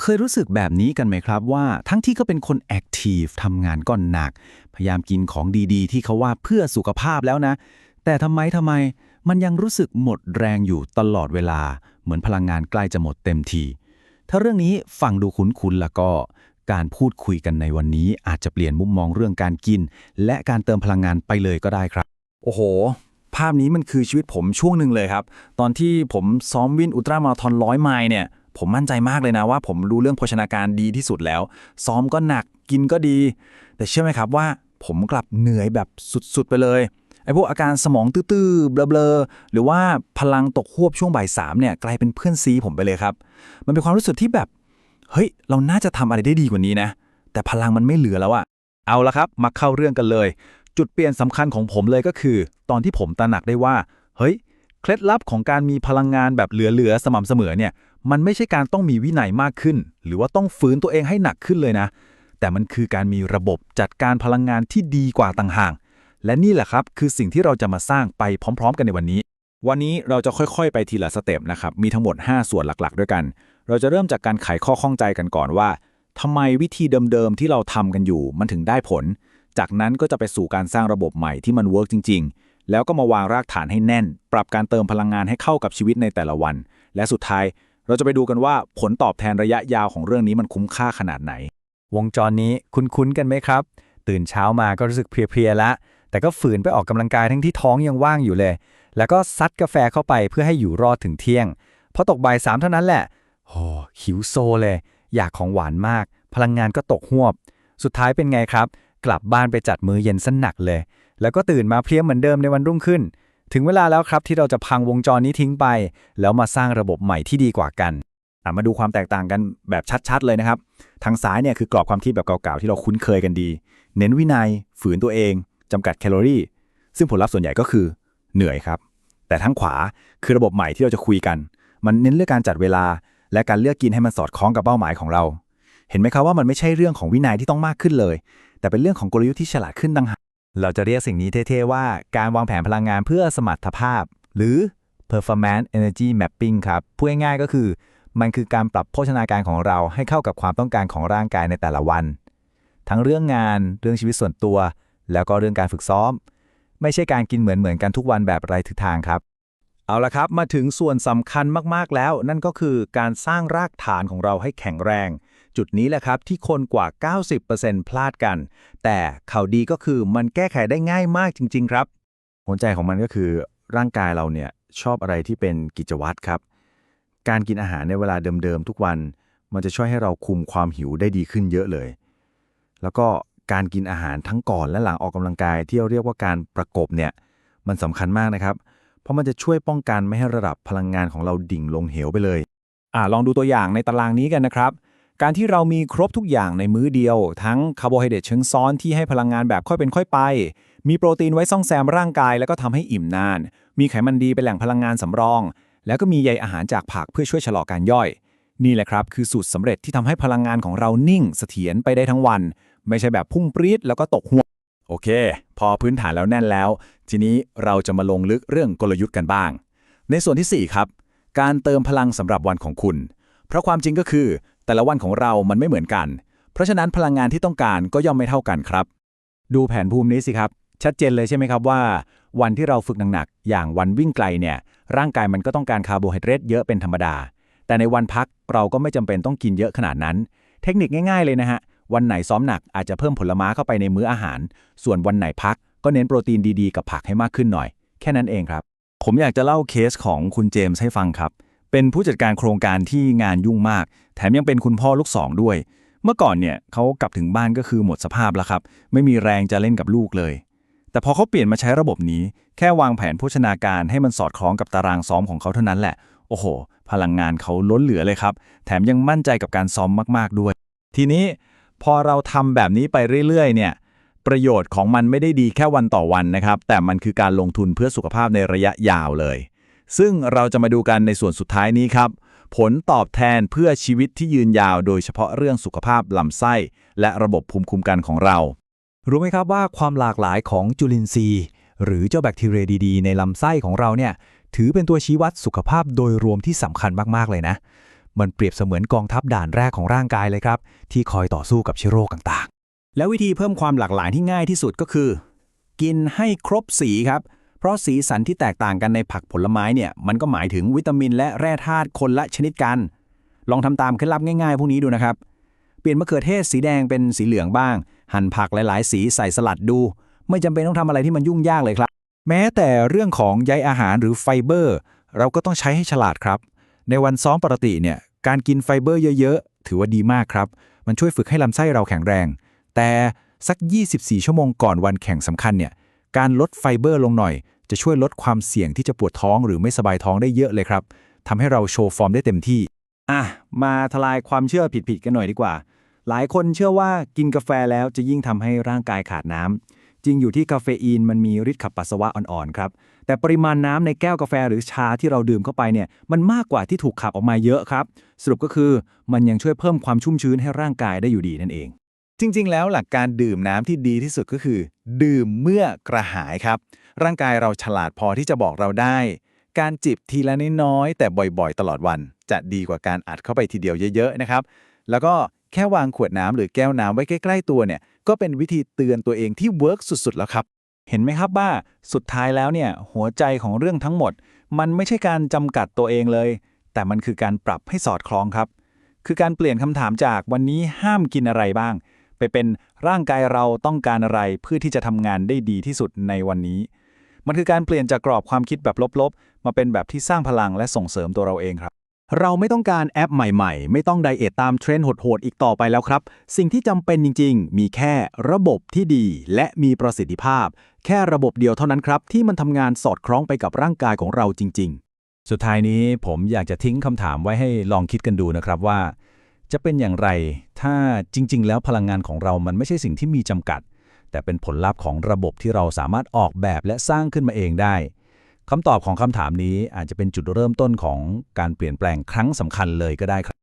เคยรู้สึกแบบนี้กันไหมครับว่า ทั้งที่ก็เป็นคนแอคทีฟทำงานก็หนัก พยายามกินของดีๆ ที่เขาว่าเพื่อสุขภาพแล้วนะ แต่ทำไมทำไมมันยังรู้สึกหมดแรงอยู่ตลอดเวลา เหมือนพลังงานใกล้จะหมดเต็มที ถ้าเรื่องนี้ฟังดูคุ้นๆแล้วก็ การพูดคุยกันในวันนี้อาจจะเปลี่ยนมุมมองเรื่องการกิน และการเติมพลังงานไปเลยก็ได้ครับ โอ้โห ภาพนี้มันคือชีวิตผมช่วงหนึ่งเลยครับ ตอนที่ผมซ้อมวิ่งอุลตร้ามาราธอนร้อยไมล์เนี่ย ผมมั่นใจมากเลยนะว่า ผมรู้เรื่องโภชนาการดีที่สุดแล้ว ซ้อมก็หนักกินก็ดี แต่เชื่อไหมครับว่า ผมกลับเหนื่อยแบบสุดๆไปเลยไอ้พวกอาการสมองตื้อๆเบลอๆหรือว่าพลังตกควบช่วงบ่ายสามเนี่ยกลายเป็นเพื่อนซีผมไปเลยครับ มันเป็นความรู้สึกที่แบบ เฮ้ย เราน่าจะทำอะไรได้ดีกว่านี้นะ แต่พลังมันไม่เหลือแล้วอะเอาละครับ มาเข้าเรื่องกันเลย จุดเปลี่ยนสำคัญของผมเลยก็คือ ตอนที่ผมตระหนักได้ว่า เฮ้ย เคล็ดลับของการมีพลังงานแบบเหลือๆสม่ำเสมอเนี่ย มันไม่ใช่การต้องมีวินัยมากขึ้น หรือว่าต้องฝืนตัวเองให้หนักขึ้นเลยนะ แต่มันคือการมีระบบจัดการพลังงานที่ดีกว่าต่างหากและนี่แหละครับคือสิ่งที่เราจะมาสร้างไปพร้อม ๆ กันในวันนี้ วันนี้เราจะค่อยๆ ไปทีละสเต็ปนะครับ มีทั้งหมด 5 ส่วนหลักๆ ด้วยกัน เราจะเริ่มจากการไขข้อข้องใจกันก่อนว่าทำไมวิธีเดิมๆที่เราทำกันอยู่ มันถึงได้ผล จากนั้นก็จะไปสู่การสร้างระบบใหม่ที่มันเวิร์กจริง ๆ แล้วก็มาวางรากฐานให้แน่น ปรับการเติมพลังงานให้เข้ากับชีวิตในแต่ละวัน และสุดท้าย เราจะไปดูกันว่าผลตอบแทนระยะยาวของเรื่องนี้มันคุ้มค่าขนาดไหน วงจรนี้คุ้นๆกันไหมครับ ตื่นเช้ามาก็รู้สึกเพลียๆแล้วแต่ก็ฝืนไปออกกำลังกายทั้งที่ท้องยังว่างอยู่เลย แล้วก็ซัดกาแฟเข้าไปเพื่อให้อยู่รอดถึงเที่ยงพอตกบ่ายสามเท่านั้นแหละโอ้หิวโซเลย อยากของหวานมาก พลังงานก็ตกหวบ สุดท้ายเป็นไงครับ กลับบ้านไปจัดมื้อเย็นสนหนักเลย แล้วก็ตื่นมาเพลียเหมือนเดิมในวันรุ่งขึ้น ถึงเวลาแล้วครับที่เราจะพังวงจรนี้ทิ้งไป แล้วมาสร้างระบบใหม่ที่ดีกว่ากันมาดูความแตกต่างกันแบบชัดๆ เลยนะครับ ทางซ้ายเนี่ยคือกรอบความคิดแบบเก่าๆ ที่เราคุ้นเคยกันดี เน้นวินัย ฝืนตัวเองจำกัดแคลอรี่ ซึ่งผลลัพธ์ส่วนใหญ่ก็คือเหนื่อยครับ แต่ทางขวาคือระบบใหม่ที่เราจะคุยกัน มันเน้นเรื่องการจัดเวลา และการเลือกกินให้มันสอดคล้องกับเป้าหมายของเรา เห็นไหมครับว่ามันไม่ใช่เรื่องของวินัยที่ต้องมากขึ้นเลย แต่เป็นเรื่องของกลยุทธ์ที่ฉลาดขึ้นต่างหาก เราจะเรียกสิ่งนี้เท่ๆว่าการวางแผนพลังงานเพื่อสมรรถภาพ หรือ performance energy mapping ครับพูดง่ายๆก็คือ มันคือการปรับโภชนาการของเราให้เข้ากับความต้องการของร่างกายในแต่ละวัน ทั้งเรื่องงานเรื่องชีวิตส่วนตัว แล้วก็เรื่องการฝึกซ้อม ไม่ใช่การกินเหมือนๆกันทุกวันแบบไร้ทิศทางครับเอาละครับ มาถึงส่วนสำคัญมาก ๆ แล้ว นั่นก็คือการสร้างรากฐานของเราให้แข็งแรง จุดนี้แหละครับที่คนกว่า 90%พลาดกัน แต่ข่าวดีก็คือมันแก้ไขได้ง่ายมากจริง ๆ ครับ หัวใจของมันก็คือร่างกายเราเนี่ยชอบอะไรที่เป็นกิจวัตรครับ การกินอาหารในเวลาเดิม ๆ ทุกวัน มันจะช่วยให้เราคุมความหิวได้ดีขึ้นเยอะเลย แล้วก็การกินอาหารทั้งก่อนและหลังออกกำลังกายที่เราเรียกว่าการประกบเนี่ยมันสำคัญมากนะครับ เพราะมันจะช่วยป้องกันไม่ให้ระดับพลังงานของเราดิ่งลงเหวไปเลย อ่าลองดูตัวอย่างในตารางนี้กันนะครับ การที่เรามีครบทุกอย่างในมื้อเดียว ทั้งคาร์โบไฮเดรตเชิงซ้อนที่ให้พลังงานแบบค่อยเป็นค่อยไป มีโปรตีนไว้ซ่องแซมร่างกาย แล้วก็ทำให้อิ่มนาน มีไขมันดีเป็นแหล่งพลังงานสำรอง แล้วก็มีใยอาหารจากผักเพื่อช่วยชะลอการย่อย นี่แหละครับ คือสูตรสำเร็จที่ทำให้พลังงานของเรานิ่งเสถียรไปได้ทั้งวัน ไม่ใช่แบบพุ่งปรี๊ดแล้วก็ตกหัวโอเค พอพื้นฐานแล้วแน่นแล้ว ทีนี้เราจะมาลงลึกเรื่องกลยุทธ์กันบ้าง ในส่วนที่ 4 ครับ การเติมพลังสำหรับวันของคุณ เพราะความจริงก็คือ แต่ละวันของเรามันไม่เหมือนกัน เพราะฉะนั้นพลังงานที่ต้องการก็ย่อมไม่เท่ากันครับ ดูแผนภูมินี้สิครับ ชัดเจนเลยใช่ไหมครับว่า วันที่เราฝึกหนักๆอย่างวันวิ่งไกลเนี่ย ร่างกายมันก็ต้องการคาร์โบไฮเดรตเยอะเป็นธรรมดา แต่ในวันพักเราก็ไม่จำเป็นต้องกินเยอะขนาดนั้น เทคนิคง่ายๆเลยนะฮะ วันไหนซ้อมหนักอาจจะเพิ่มผลไม้เข้าไปในมื้ออาหาร ส่วนวันไหนพักก็เน้นโปรตีนดีๆ กับผักให้มากขึ้นหน่อย แค่นั้นเองครับ ผมอยากจะเล่าเคสของคุณเจมส์ให้ฟังครับ เป็นผู้จัดการโครงการที่งานยุ่งมาก แถมยังเป็นคุณพ่อลูกสองด้วย เมื่อก่อนเนี่ยเขากลับถึงบ้านก็คือหมดสภาพแล้วครับ ไม่มีแรงจะเล่นกับลูกเลย แต่พอเขาเปลี่ยนมาใช้ระบบนี้ แค่วางแผนโภชนาการให้มันสอดคล้องกับตารางซ้อมของเขาเท่านั้นแหละ โอ้โห พลังงานเขาล้นเหลือเลยครับ แถมยังมั่นใจกับการซ้อมมาก ๆด้วย ทีนี้พอเราทำแบบนี้ไปเรื่อยๆ เนี่ยประโยชน์ของมันไม่ได้ดีแค่วันต่อวันนะครับ แต่มันคือการลงทุนเพื่อสุขภาพในระยะยาวเลย ซึ่งเราจะมาดูกันในส่วนสุดท้ายนี้ครับ ผลตอบแทนเพื่อชีวิตที่ยืนยาว โดยเฉพาะเรื่องสุขภาพลำไส้ และระบบภูมิคุ้มกันของเรา รู้ไหมครับว่าความหลากหลายของจุลินทรีย์ หรือเจ้าแบคทีเรียดีๆ ในลำไส้ของเราเนี่ยถือเป็นตัวชี้วัดสุขภาพโดยรวมที่สำคัญมากๆเลยนะ มันเปรียบเสมือนกองทัพด่านแรกของร่างกายเลยครับ ที่คอยต่อสู้กับเชื้อโรคต่างๆ แล้ววิธีเพิ่มความหลากหลายที่ง่ายที่สุดก็คือ กินให้ครบสีครับ เพราะสีสันที่แตกต่างกันในผักผลไม้เนี่ยมันก็หมายถึงวิตามินและแร่ธาตุคนละชนิดกัน ลองทำตามเคล็ดลับง่ายๆ พวกนี้ดูนะครับ เปลี่ยนมะเขือเทศสีแดงเป็นสีเหลืองบ้าง หั่นผักหลายๆ สีใส่สลัดดู ไม่จำเป็นต้องทำอะไรที่มันยุ่งยากเลยครับ แม้แต่เรื่องของใยอาหารหรือไฟเบอร์ เราก็ต้องใช้ให้ฉลาดครับ ในวันซ้อมปกติเนี่ยการกินไฟเบอร์เยอะๆ ถือว่าดีมากครับ มันช่วยฝึกให้ลำไส้เราแข็งแรง แต่สัก 24 ชั่วโมงก่อนวันแข่งสำคัญเนี่ย การลดไฟเบอร์ลงหน่อย จะช่วยลดความเสี่ยงที่จะปวดท้องหรือไม่สบายท้องได้เยอะเลยครับทำให้เราโชว์ฟอร์มได้เต็มที่ อะ มาทลายความเชื่อผิดๆกันหน่อยดีกว่า หลายคนเชื่อว่ากินกาแฟแล้วจะยิ่งทำให้ร่างกายขาดน้ำจริงอยู่ที่คาเฟอีนมันมีฤทธิ์ขับปัสสาวะอ่อนๆครับ แต่ปริมาณน้ำในแก้วกาแฟหรือชาที่เราดื่มเข้าไปเนี่ย มันมากกว่าที่ถูกขับออกมาเยอะครับ สรุปก็คือมันยังช่วยเพิ่มความชุ่มชื้นให้ร่างกายได้อยู่ดีนั่นเอง จริง ๆ แล้วหลักการดื่มน้ำที่ดีที่สุดก็คือ ดื่มเมื่อกระหายครับ ร่างกายเราฉลาดพอที่จะบอกเราได้ การจิบทีละน้อยๆแต่บ่อยๆ ตลอดวัน จะดีกว่าการอัดเข้าไปทีเดียวเยอะๆนะครับ แล้วก็แค่วางขวดน้ำหรือแก้วน้ำไว้ใกล้ ๆ ตัวเนี่ย ก็เป็นวิธีเตือนตัวเองที่เวิร์กสุดๆ แล้วครับ เห็นไหมครับว่าสุดท้ายแล้วเนี่ยหัวใจของเรื่องทั้งหมด มันไม่ใช่การจำกัดตัวเองเลย แต่มันคือการปรับให้สอดคล้องครับ คือการเปลี่ยนคำถามจากวันนี้ห้ามกินอะไรบ้าง ไปเป็นร่างกายเราต้องการอะไรเพื่อที่จะทำงานได้ดีที่สุดในวันนี้ มันคือการเปลี่ยนจากกรอบความคิดแบบลบๆ มาเป็นแบบที่สร้างพลังและส่งเสริมตัวเราเองครับ เราไม่ต้องการแอปใหม่ๆ ไม่ต้องไดเอทตามเทรนด์โหดๆอีกต่อไปแล้วครับ สิ่งที่จำเป็นจริง ๆ มีแค่ระบบที่ดีและมีประสิทธิภาพ แค่ระบบเดียวเท่านั้นครับ ที่มันทำงานสอดคล้องไปกับร่างกายของเราจริง ๆ สุดท้ายนี้ผมอยากจะทิ้งคำถามไว้ให้ลองคิดกันดูนะครับว่า จะเป็นอย่างไร ถ้าจริง ๆ แล้วพลังงานของเรามันไม่ใช่สิ่งที่มีจำกัด แต่เป็นผลลัพธ์ของระบบที่เราสามารถออกแบบและสร้างขึ้นมาเองได้คำตอบของคำถามนี้อาจจะเป็นจุดเริ่มต้นของการเปลี่ยนแปลงครั้งสำคัญเลยก็ได้ครับ